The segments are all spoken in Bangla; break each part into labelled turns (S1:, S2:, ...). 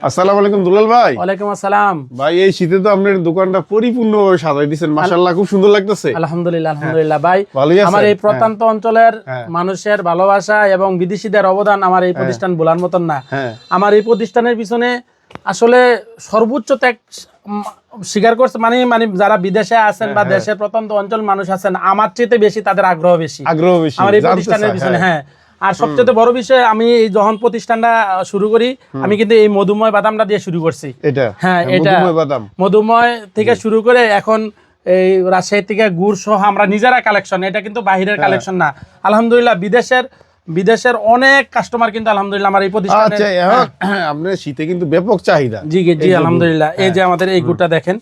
S1: আসসালামু আলাইকুম দুলাল ভাই।
S2: ওয়ালাইকুম আসসালাম।
S1: ভাই এই শীতে তো আপনার দোকানটা পরিপূর্ণভাবে সাজাই দিয়েছেন মাশাআল্লাহ খুব সুন্দর লাগতেছে।
S2: আলহামদুলিল্লাহ আলহামদুলিল্লাহ ভাই। আমার এই প্রত্যন্ত অঞ্চলের
S1: হ্যাঁ।
S2: মানুষের ভালোবাসা এবং বিদেশিদের অবদান আমার এই প্রতিষ্ঠান ভোলার মতন না।
S1: হ্যাঁ।
S2: আমার এই প্রতিষ্ঠানের পিছনে আসলে সর্বোচ্চ ত্যাগ স্বীকার করছে মানে মানে যারা বিদেশে আছেন
S1: হ্যাঁ,
S2: বা দেশের প্রত্যন্ত অঞ্চল মানুষ আছেন আমার চেয়ে বেশি তাদের আগ্রহ বেশি।
S1: আগ্রহ বেশি
S2: আমার এই প্রতিষ্ঠানের পিছনে
S1: হ্যাঁ।
S2: হ্যাঁ আর সবচেয়ে বড় বিষয় আমি এই যখন প্রতিষ্ঠানটা শুরু করি। আমি কিন্তু এই মধুময় বাদামটা দিয়ে শুরু করছি।
S1: এটা?
S2: হ্যাঁ, এটা-
S1: মধুময়
S2: থেকে শুরু করে এখন এই রাজশাহী থেকে গুড় সহ আমরা নিজেরা কালেকশন এটা কিন্তু বাহিরের
S1: হ্যাঁ।
S2: কালেকশন না। আলহামদুলিল্লাহ বিদেশের বিদেশের অনেক কাস্টমার কিন্তু আলহামদুলিল্লাহ আমার এই প্রতিষ্ঠানে
S1: আচ্ছা আপনার শীতে কিন্তু ব্যাপক চাহিদা।
S2: জি জি আলহামদুলিল্লাহ। এই যে আমাদের এই গুড়টা দেখেন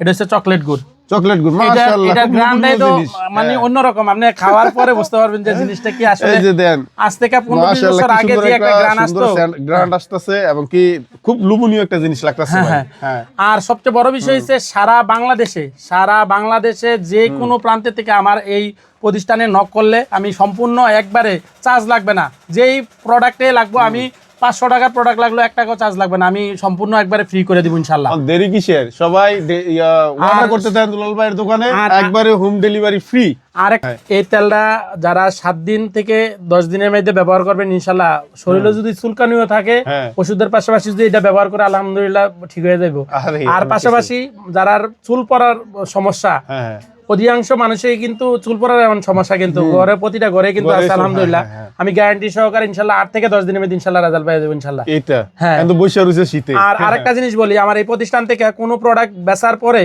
S2: এটা হচ্ছে চকলেট গুড়।
S1: চকলেট গুড় মাশাআল্লাহ
S2: এটা
S1: খুব
S2: গ্রান্ডাই তো মানে
S1: হ্যাঁ।
S2: অন্যরকম। আপনি খাওয়ার পরে বুঝতে পারবেন যে জিনিসটা কি আসলে
S1: এই যে দেন।
S2: আজ থেকে পনেরো বিশ
S1: মাশাআল্লাহ
S2: বছর আগে যে একটা আসতো।
S1: গ্রান্ড আসতেছে এবং কি খুব লুবনীয় একটা জিনিস লাগতেছে
S2: হ্যাঁ।
S1: হ্যাঁ।
S2: আর সবচেয়ে বড় বিষয় হচ্ছে সারা বাংলাদেশে সারা বাংলাদেশে যে কোনো প্রান্তে থেকে আমার এই প্রতিষ্ঠানে নক করলে আমি সম্পূর্ণ একবারে চার্জ লাগবে না। যেই প্রোডাক্টে লাগবো আমি পাঁচশো টাকার প্রোডাক্ট লাগল এক টাকাও চার্জ লাগবে না। আমি সম্পূর্ণ একবারে ফ্রি করে দিব ইনশাল্লাহ।
S1: দেরি কিসের? সবাই অর্ডার করতে দেন দুলাল ভাইয়ের দোকানে একবারে হোম ডেলিভারি ফ্রি
S2: আর এই তেলটা যারা সাত দিন থেকে দশ দিনের মধ্যে ব্যবহার করবেন ইনশাল্লাহ শরীরে যদি চুলকানিও থাকে
S1: হ্যাঁ।
S2: ওষুধের পাশাপাশি যদি এটা ব্যবহার করে আলহামদুলিল্লাহ ঠিক হয়ে যাবে
S1: আর
S2: পাশাপাশি যারা চুল পড়ার সমস্যা
S1: হ্যাঁ হ্যাঁ।
S2: অধিকাংশ মানুষই কিন্তু চুল পড়ার এমন সমস্যা কিন্তু ঘরে প্রতিটা ঘরে কিন্তু আছে আলহামদুলিল্লাহ।
S1: হ্যাঁ, হ্যাঁ,
S2: আমি গ্যারান্টি সহকারে ইনশাল্লাহ আট থেকে দশ দিনের মধ্যে ইনশাল্লাহ রেজাল্ট পাই যাব ইনশাল্লাহ।
S1: এটা
S2: হ্যাঁ।
S1: কিন্তু বৈশা রয়েছে শীতে।
S2: আর আরেকটা জিনিস বলি আমার এই প্রতিষ্ঠান থেকে কোনো প্রোডাক্ট বেচার পরে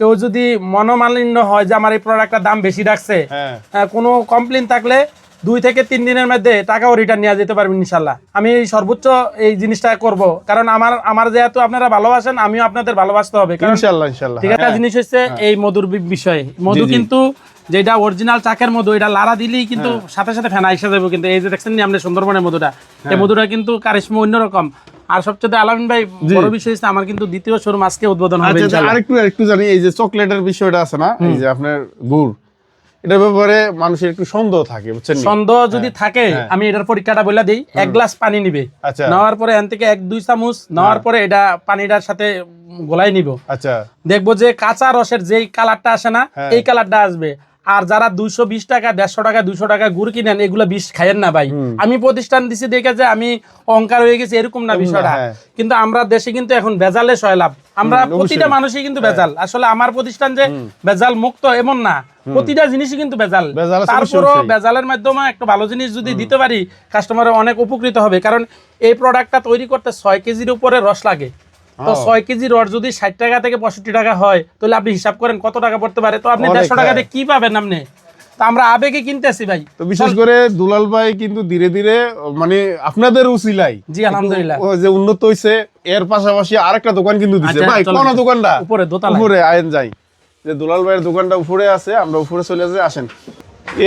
S2: কেউ যদি মনোমালিন্য হয় যে আমার এই প্রোডাক্টটার দাম বেশি রাখছে
S1: হ্যাঁ,
S2: কোনো কমপ্লেন থাকলে দুই থেকে তিন দিনের মধ্যে টাকাও রিটার্ন নিয়ে যেতে পারবেন ইনশাল্লাহ আমি সর্বোচ্চ এই জিনিসটা করব। কারণ আমার আমার যেহেতু আপনারা ভালোবাসেন আমিও আপনাদের ভালোবাসতে হবে। কারণ
S1: ইনশাআল্লাহ ইনশাআল্লাহ।
S2: ঠিক একটা জিনিস হচ্ছে এই মধুর বিষয়ে। মধু
S1: হ্যাঁ।
S2: কিন্তু যেটা অরিজিনাল চাকের মধু এটা লারা দিলেই কিন্তু
S1: হ্যাঁ।
S2: সাথে সাথে ফেনা এসে যাবে। কিন্তু এই যে দেখছেন নি আপনি সুন্দরবনের মধুটা এই মধুটা কিন্তু কারিশমা অন্যরকম আর সবচেয়ে আলামিন ভাই বড় বিষয় হচ্ছে আমার কিন্তু দ্বিতীয় শোরুম আজকে উদ্বোধন হবে
S1: আচ্ছা
S2: ইনশাআল্লাহ।
S1: আরেকটু আরেকটু জানি এই যে চকলেটের বিষয়টা আছে না? এই যে আপনার গুড়। এটার ব্যাপারে মানুষের একটু সন্দেহ থাকে বুঝছেন
S2: সন্দেহ যদি থাকে আমি এটার পরীক্ষাটা বলে দিই এক গ্লাস পানি নিবে।
S1: আচ্ছা।
S2: নেওয়ার পরে এখান থেকে এক দুই চামচ নেওয়ার পরে এটা পানিটার সাথে গোলাই নিব।
S1: আচ্ছা।
S2: দেখব যে কাঁচা রসের যেই কালারটা আসে না
S1: হ্যাঁ।
S2: এই কালারটা আসবে। আর যারা দুইশো বিশ টাকা দেড়শো টাকা দুইশো টাকা গুড় কিনেন এগুলো বিষ খাইয়েন না ভাই। আমি প্রতিষ্ঠান দিছি দেখে যে আমি অহংকার হয়ে গেছি এরকম না বিষয়টা।
S1: হ্যাঁ।
S2: কিন্তু আমরা দেশে কিন্তু এখন বেজালে সয়লাভ আমরা প্রতিটা মানুষই কিন্তু বেজাল আসলে আমার প্রতিষ্ঠান যে বেজাল মুক্ত এমন না। প্রতিটা জিনিসই কিন্তু বেজাল তারপরও। বেজালের মাধ্যমে একটা ভালো জিনিস যদি দিতে পারি কাস্টমার অনেক উপকৃত হবে। কারণ এই প্রোডাক্টটা তৈরি করতে ছয় কেজির উপরে রস লাগে। তো ছয় কেজি রড যদি ষাট টাকা থেকে পঁয়ষট্টি টাকা হয় তাহলে আপনি হিসাব করেন কত টাকা পড়তে পারে। তো আপনি দেড়শো টাকা
S1: হ্যাঁ।
S2: কি পাবেন আপনি? তো আমরা আবেগে কিনতেছি ভাই।
S1: তো বিশেষ করে দুলাল ভাই কিন্তু ধীরে ধীরে মানে আপনাদের উসিলাই
S2: জি আলহামদুলিল্লাহ।
S1: ও যে উন্নত হইছে এর পাশাপাশি আরেকটা দোকান কিন্তু দিছে।
S2: আচ্ছা,
S1: ভাই কোন দোকানটা?
S2: উপরে দোতলায়।
S1: উপরে আয়েন যাই। যে দুলাল ভাইয়ের দোকানটা উপরে আছে আমরা উপরে চলে যাই আসেন।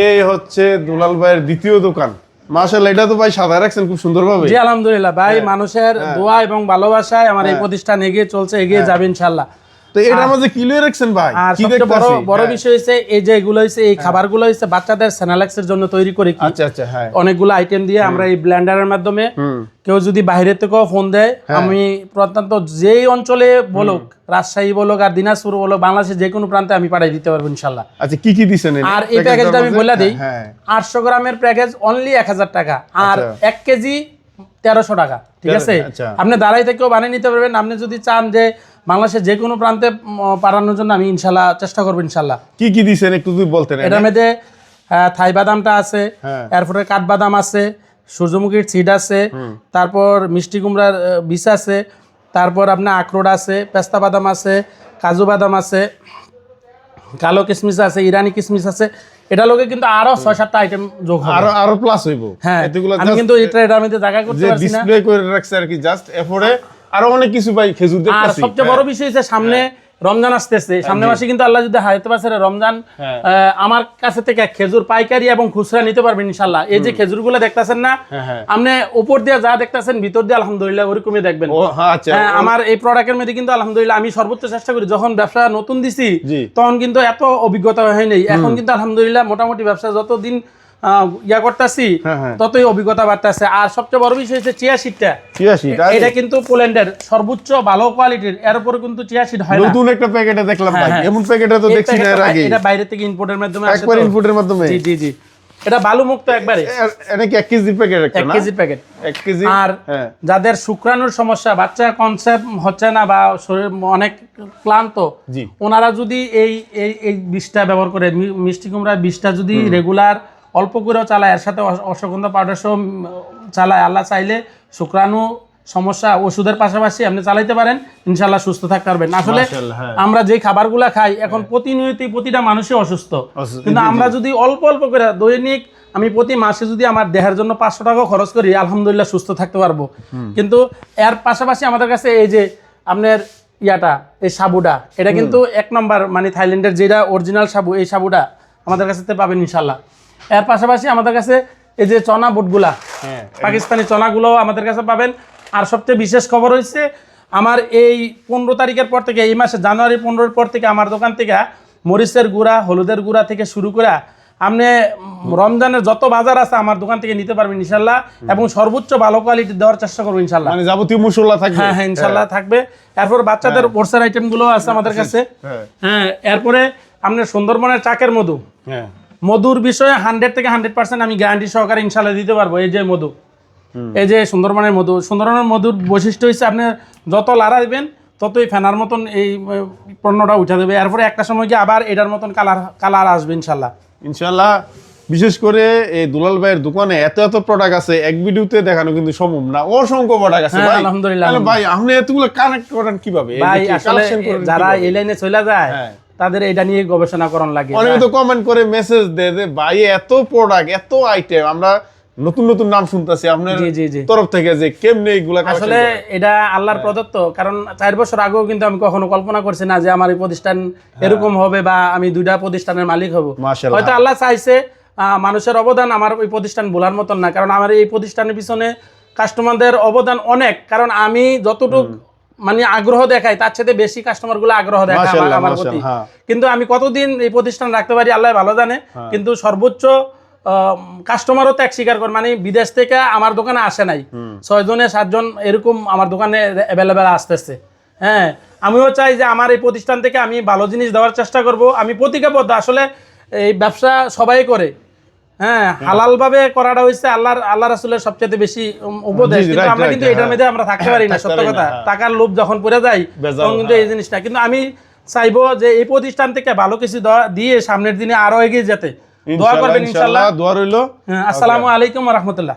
S1: এই হচ্ছে দুলাল ভাইয়ের দ্বিতীয় দোকান। মাশাআল্লাহ এটা তো ভাই সাদা রাখছেন খুব সুন্দরভাবে।
S2: জি আলহামদুলিল্লাহ। ভাই মানুষের দোয়া এবং ভালোবাসায় আমার এই
S1: হ্যাঁ।
S2: প্রতিষ্ঠান এগিয়ে চলছে এগিয়ে যাবে ইনশাল্লাহ
S1: তো এটার মধ্যে কি রাখছেন ভাই?
S2: আর সবচেয়ে বড় বড়
S1: হ্যাঁ।
S2: বিষয় হচ্ছে এই যে এগুলো হচ্ছে এই খাবারগুলো হচ্ছে বাচ্চাদের স্যানালাক্সের জন্য তৈরি করে কি?
S1: আচ্ছা আচ্ছা হ্যাঁ।
S2: অনেকগুলো আইটেম দিয়ে আমরা এই ব্লেন্ডারের মাধ্যমে কেউ যদি বাইরে থেকেও ফোন দেয়
S1: হ্যাঁ।
S2: আমি প্রত্যন্ত যেই অঞ্চলে বলুক রাজশাহী বলুক আর দিনাজপুর বলুক বাংলাদেশের যে কোনো প্রান্তে আমি পাঠিয়ে দিতে পারব ইনশাল্লাহ।
S1: আচ্ছা কি কি দিছেন
S2: আর এই প্যাকেজটা আমি বলে দিই আটশো গ্রামের প্যাকেজ অনলি এক হাজার টাকা। আর
S1: আচ্ছা।
S2: এক কেজি তেরোশো টাকা ঠিক আছে?
S1: আচ্ছা।
S2: আপনি দাঁড়াই থেকেও বানিয়ে নিতে পারবেন। আপনি যদি চান যে বাংলাদেশের যে কোনো প্রান্তে পাঠানোর জন্য আমি ইনশাল্লাহ চেষ্টা করব ইনশাল্লাহ।
S1: কি কি দিছেন? একটু যদি বলতেন
S2: এটার মধ্যে থাই বাদামটা আছে
S1: হ্যাঁ।
S2: এরপরে কাঠবাদাম আছে সূর্যমুখীর সিড আছে তারপর মিষ্টি কুমড়ার বীজ আছে তারপর আপনার আখরোট আছে পেস্তা বাদাম আছে কাজু বাদাম আছে কালো কিশমিশ আছে ইরানি কিশমিশ আছে এটা লোকে কিন্তু আরও ছয় সাতটা আইটেম যোগ হবে।
S1: আরও আরও প্লাস হইব।
S2: হ্যাঁ
S1: এতগুলো
S2: আমি কিন্তু এটা এটা আমি জায়গা করতে পারছি না।
S1: ডিসপ্লে করে রাখছে আর কি জাস্ট এফোরে আরও অনেক কিছু ভাই খেজুর
S2: আর সবচেয়ে বড় বিষয় হচ্ছে সামনে রমজান আসতেছে। সামনে মাসে কিন্তু আল্লাহ যদি হায়াতে পাশে রমজান
S1: হ্যাঁ।
S2: আমার কাছে থেকে খেজুর পাইকারি এবং খুচরা নিতে পারবেন ইনশাল্লাহ এই যে খেজুরগুলো দেখতেছেন না
S1: হ্যাঁ, হ্যাঁ।
S2: আপনি উপর দিয়ে যা দেখতেছেন ভিতর দিয়ে আলহামদুলিল্লাহ ওরকমই দেখবেন।
S1: হ্যাঁ আচ্ছা।
S2: হ্যাঁ, আমার এই প্রোডাক্টের মধ্যে কিন্তু আলহামদুলিল্লাহ আমি সর্বোচ্চ চেষ্টা করি যখন ব্যবসা নতুন দিছি তখন কিন্তু এত অভিজ্ঞতা হয়নি এখন কিন্তু আলহামদুলিল্লাহ মোটামুটি ব্যবসা যতদিন ইয়া করতেছি
S1: হ্যাঁ, হ্যাঁ।
S2: ততই অভিজ্ঞতা বাড়তেছে। আর সবচেয়ে বড় বিষয় হচ্ছে চিয়া
S1: তাই?
S2: এটা কিন্তু পোল্যান্ডের সর্বোচ্চ ভালো কোয়ালিটির এর উপরে কিন্তু চিয়া সিট হয়
S1: নতুন একটা প্যাকেটে দেখলাম ভাই।
S2: হ্যাঁ।
S1: এমন প্যাকেটে তো দেখছি না এর আগে
S2: এটা বাইরে থেকে ইম্পোর্টের মাধ্যমে আসে
S1: একবার
S2: তো।
S1: ইনপুটের মাধ্যমে।
S2: জি জি জি। এটা বালু মুক্ত একবারে
S1: এটা কি এক কেজি প্যাকেট একটা
S2: এক
S1: না?
S2: কেজির প্যাকেট
S1: এক কেজি
S2: আর যাদের শুক্রাণুর সমস্যা বাচ্চা কনসেপ্ট হচ্ছে না বা শরীর অনেক ক্লান্ত ওনারা যদি এই এই এই বিষটা ব্যবহার করে মিষ্টি কুমড়ার বিষটা যদি রেগুলার অল্প করেও চালায় এর সাথে অশ্বগন্ধা পাউডার সহ চালায়। আল্লাহ চাইলে শুক্রাণু সমস্যা ওষুধের পাশাপাশি আপনি চালাইতে পারেন। ইনশাল্লাহ সুস্থ থাকতে পারবেন। আসলে
S1: হ্যাঁ।
S2: আমরা যে খাবারগুলা খাই এখন প্রতিনিয়ত প্রতিটা মানুষই অসুস্থ। কিন্তু। আমরা যদি অল্প অল্প করে দৈনিক আমি প্রতি মাসে যদি আমার দেহের জন্য পাঁচশো টাকা খরচ করি আলহামদুলিল্লাহ সুস্থ থাকতে পারব। কিন্তু এর পাশাপাশি আমাদের কাছে এই যে আপনার ইয়াটা এই সাবুটা এটা কিন্তু এক নম্বর মানে থাইল্যান্ডের যেটা অরিজিনাল সাবু এই সাবুটা আমাদের কাছে পাবেন ইনশাল্লাহ এর পাশাপাশি আমাদের কাছে এই যে চনা বুটগুলা
S1: হ্যাঁ
S2: পাকিস্তানি চনাগুলো আমাদের কাছে পাবেন। আর সবচেয়ে বিশেষ খবর হচ্ছে আমার এই পনেরো তারিখের পর থেকে এই মাসে জানুয়ারি পনেরোর পর থেকে আমার দোকান থেকে মরিচের গুঁড়া হলুদের গুঁড়া থেকে শুরু করে আপনি রমজানের যত বাজার আছে আমার দোকান থেকে নিতে পারবেন ইনশাল্লাহ এবং সর্বোচ্চ ভালো কোয়ালিটি দেওয়ার চেষ্টা করব ইনশাল্লাহ।
S1: মানে যাবতীয় মশলা থাকবে।
S2: হ্যাঁ হ্যাঁ ইনশাল্লাহ থাকবে। এরপর বাচ্চাদের ওরসের আইটেমগুলো আছে আমাদের কাছে।
S1: হ্যাঁ।
S2: হ্যাঁ এরপরে আপনার সুন্দরবনের চাকের মধু।
S1: হ্যাঁ।
S2: মধুর বিষয়ে হান্ড্রেড থেকে হান্ড্রেড পার্সেন্ট আমি গ্যারান্টি সহকারে ইনশাল্লাহ দিতে পারব। এই যে মধু। এই যে সুন্দরবনের মধু। সুন্দরবনের মধুর বৈশিষ্ট্য হচ্ছে আপনি যত লাড়া দিবেন ততই ফেনার মতন এই পণ্যটা উঠে দেবে এরপরে একটা সময় গিয়ে আবার এটার মতন কালার কালার আসবে ইনশাল্লাহ
S1: ইনশাল্লাহ বিশেষ করে এই দুলাল ভাইয়ের দোকানে এত এত প্রোডাক্ট আছে এক ভিডিওতে দেখানো কিন্তু সম্ভব না। অসংখ্য প্রোডাক্ট আছে
S2: হ্যাঁ,
S1: ভাই।
S2: আলহামদুলিল্লাহ,
S1: ভাই আপনি এতগুলো কানেক্ট করেন কীভাবে?
S2: ভাই আসলে যারা এই লাইনে চলে যায়
S1: হ্যাঁ।
S2: তাদের এটা নিয়ে গবেষণা করণ লাগে।
S1: অনেকে তো কমেন্ট করে মেসেজ দেয় যে ভাই এত প্রোডাক্ট এত আইটেম আমরা নতুন নতুন নাম শুনতেছি আপনার। তরফ থেকে যে কেমনে collection
S2: আসলে এটা আল্লাহর প্রদত্ত কারণ চার বছর আগেও কিন্তু আমি কখনো কল্পনা করছি না যে আমার এই প্রতিষ্ঠান এরকম হবে বা আমি দুইটা প্রতিষ্ঠানের মালিক হব। হয়তো আল্লাহ চাইছে মানুষের অবদান আমার ওই প্রতিষ্ঠান বলার মতন না কারণ আমার এই প্রতিষ্ঠানের পিছনে কাস্টমারদের অবদান অনেক কারণ আমি যতটুকু মানে আগ্রহ দেখাই তার সাথে বেশি কাস্টমারগুলো আগ্রহ দেখায় আমার- প্রতি।
S1: হ্যাঁ।
S2: কিন্তু আমি কতদিন এই প্রতিষ্ঠান রাখতে পারি আল্লাহ ভালো জানে। কিন্তু সর্বোচ্চ কাস্টমারও ত্যাগ স্বীকার করে মানে বিদেশ থেকে আমার দোকানে আসে নাই। ছয়জনে সাতজন এরকম আমার দোকানে অ্যাভেলেবেল আসতেছে। হ্যাঁ আমিও চাই যে আমার এই প্রতিষ্ঠান থেকে আমি ভালো জিনিস দেওয়ার চেষ্টা করব। আমি প্রতিজ্ঞাবদ্ধ আসলে এই ব্যবসা সবাই করে। হ্যাঁ হালাল ভাবে করাটা আল্লাহর আল্লাহ রাসুলের সবচেয়ে বেশি উপদেশ। কিন্তু আমরা কিন্তু এটার
S1: হ্যাঁ।
S2: মধ্যে আমরা থাকতে পারি না সত্য কথা।
S1: হ্যাঁ।
S2: টাকার লোভ যখন পড়ে যায় তখন কিন্তু এই জিনিসটা কিন্তু আমি চাইব যে এই প্রতিষ্ঠান থেকে ভালো কিছু দিয়ে সামনের দিনে আরও এগিয়ে যেতে। দোয়া করবেন
S1: দোয়া রইল।
S2: হ্যাঁ, আসসালামু আলাইকুম রহমতুল্লাহ।